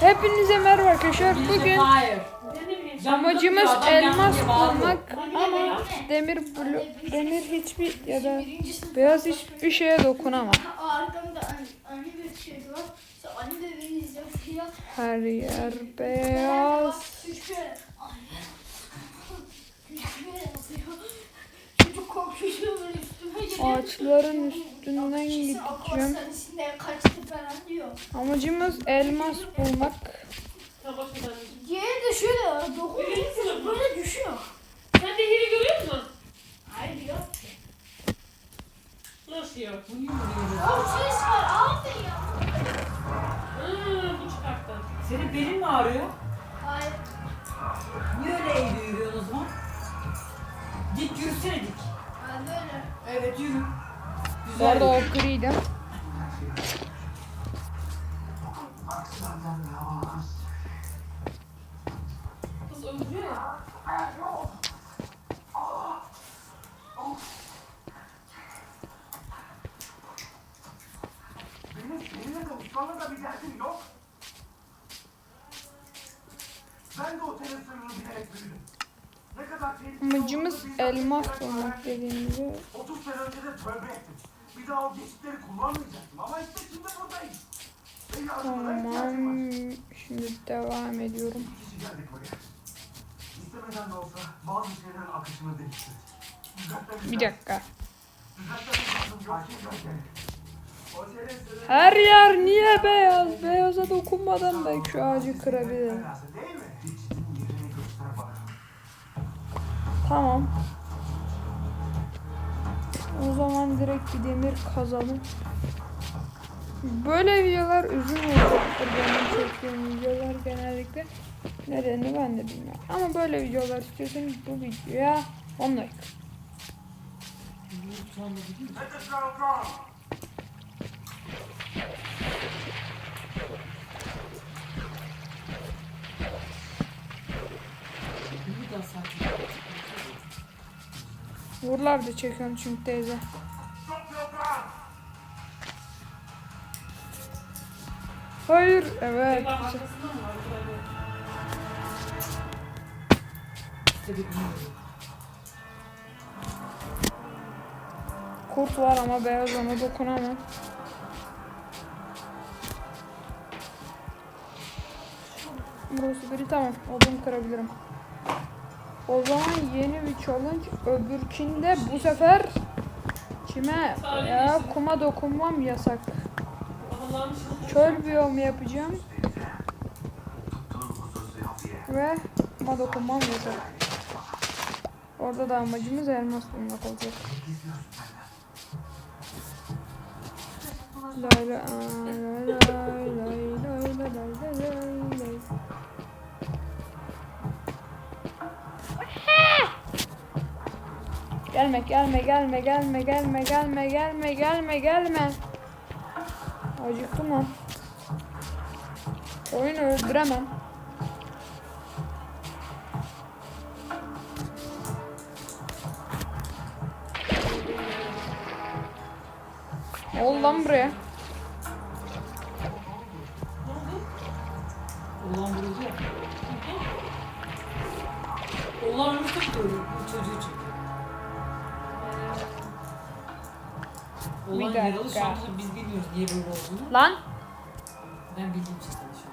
Hepinize merhaba arkadaşlar. Bugün Hayır. amacımız elmas bulmak ama demir blo demir hiçbir ya da beyaz hiçbir şeye dokunamam. Arkamda Her yer beyaz. Ağaçların üstünden gideceğim falan diyor. Amacımız elmas bulmak. Diğeri de şöyle dokunuyor böyle düşüyor. Sen de hiri görüyor musun? Hayır yok. Nasıl yok? Bu niye vuruyor? O ses var aldı ya. Iıı bu çıkarttı. Senin belin mi ağrıyor? Hayır. Niye öyle eğri yürüyorsun o zaman? Dik yürüsene dik. Ben böyle. Evet yürü. Güzel. arada yürü. o Kız öldürüyor ya. Benim seninle konuşmamla da bir derdim yok. Ben de otelin sırrını bilerek büyüdüm. Ne kadar tehlikeli Amacımız olduğunu bilsem elmas bilerek bulmak öğrendim. dediğim gibi. 30 sene önce de tövbe ettim. Bir daha o geçitleri kullanmayacaktım. Ama işte şimdi buradayım. Tamam. Şimdi devam ediyorum. Bir dakika. Her yer niye beyaz? Beyaza dokunmadan belki şu ağacı kırabilirim. Tamam. O zaman direkt bir demir kazalım. Böyle videolar uzun olacaktır benim çektiğim videolar genellikle. Nedenini ben de bilmiyorum. Ama böyle videolar istiyorsanız bu videoya 10 like. Let the ground drop. Bir daha sakin. Vurlar da çekiyorum çünkü teyze. Bir vuruyor. Kurt var ama beyaz ona dokunamam. Burası biri tamam. Odun kırabilirim. O zaman yeni bir challenge. Öbürkinde bu sefer kime ya kuma dokunmam yasak. Çöl biyomu yapacağım ve kuma dokunmam yasak. Orada da amacımız elmas bulmak olacak. Lay. Gelme gelme gelme gelme gelme gelme gelme gelme gelme. Acıktım lan. Oyunu öldüremem. Ne oldu lan buraya? Ulan vuracak. Ulan ömür çok çocuğu çekiyor. Ulan Bir yaralı dakika. şu anda da biz bilmiyoruz niye böyle olduğunu. Lan. Ben bildiğim için konuşuyorum.